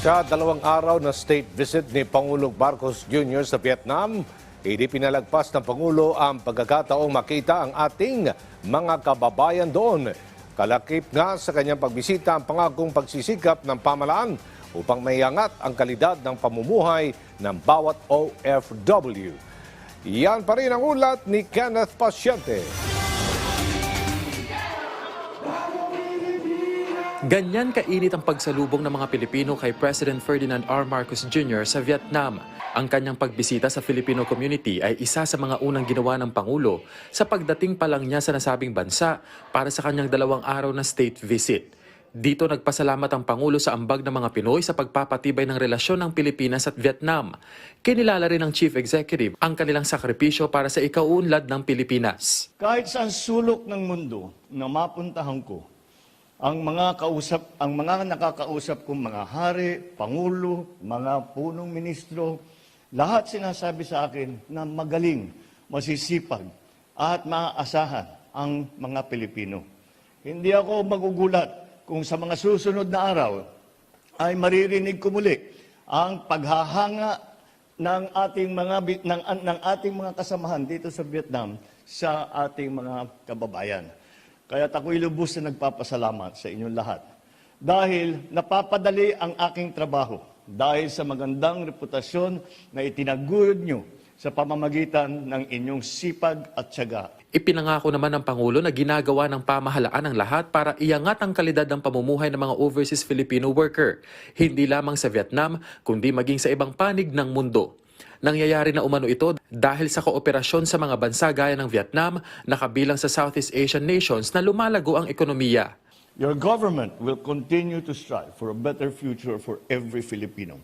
Sa dalawang araw na state visit ni Pangulong Marcos Jr. sa Vietnam, hindi pinalagpas ng Pangulo ang pagkakataong makita ang ating mga kababayan doon. Kalakip nga sa kanyang pagbisita ang pangakong pagsisikap ng pamalaan upang maiangat ang kalidad ng pamumuhay ng bawat OFW. Yan pa rin ang ulat ni Kenneth Pasyente. Ganyan kainit ang pagsalubong ng mga Pilipino kay President Ferdinand R. Marcos Jr. sa Vietnam. Ang kanyang pagbisita sa Filipino community ay isa sa mga unang ginawa ng Pangulo sa pagdating pa lang niya sa nasabing bansa para sa kanyang dalawang araw na state visit. Dito nagpasalamat ang Pangulo sa ambag ng mga Pinoy sa pagpapatibay ng relasyon ng Pilipinas at Vietnam. Kinilala rin ng Chief Executive ang kanilang sakripisyo para sa ikauunlad ng Pilipinas. Kahit sa sulok ng mundo na mapuntahan ko, ang mga kausap, ang mga nakakausap kong mga hari, pangulo, mga punong ministro, lahat sinasabi sa akin na magaling, masisipag at maaasahan ang mga Pilipino. Hindi ako magugulat kung sa mga susunod na araw ay maririnig ko muli ang paghahanga ng ating mga ng, ng ating mga kasamahan dito sa Vietnam sa ating mga kababayan. Kaya ako'y lubos na nagpapasalamat sa inyong lahat. Dahil napapadali ang aking trabaho dahil sa magandang reputasyon na itinaguyod nyo sa pamamagitan ng inyong sipag at tiyaga Ipinangako naman ng Pangulo na ginagawa ng pamahalaan ang lahat para iangat ang kalidad ng pamumuhay ng mga overseas Filipino worker, hindi lamang sa Vietnam, kundi maging sa ibang panig ng mundo. Nangyayari na umano ito dahil sa kooperasyon sa mga bansa gaya ng Vietnam na kabilang sa Southeast Asian nations na lumalago ang ekonomiya. Your government will continue to strive for a better future for every Filipino.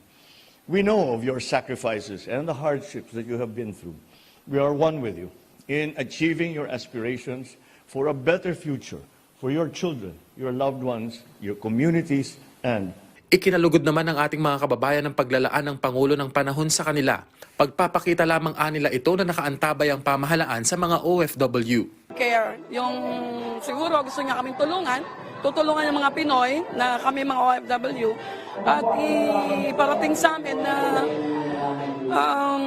We know of your sacrifices and the hardships that you have been through. We are one with you in achieving your aspirations for a better future for your children, your loved ones, your communities, and Ikinalugod naman ng ating mga kababayan ng paglalaan ng Pangulo ng panahon sa kanila. Pagpapakita lamang anila ito na nakaantabay ang pamahalaan sa mga OFW. care. Yung siguro gusto niya kaming tulungan, tutulungan ng mga Pinoy na kami mga OFW at iparating sa amin na um,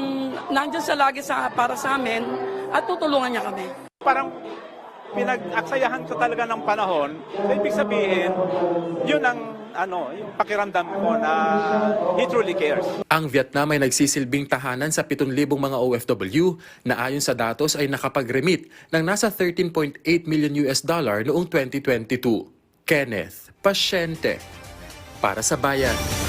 nandyan siya lagi sa, para sa amin at tutulungan niya kami. parang pinag-aksayahan ko talaga ng panahon. So, ibig sabihin, yun ang ano, yung pakiramdam ko na he truly cares. Ang Vietnam ay nagsisilbing tahanan sa 7,000 mga OFW na ayon sa datos ay nakapag-remit ng nasa 13.8 million US dollar noong 2022. Kenneth, pasyente para sa bayan.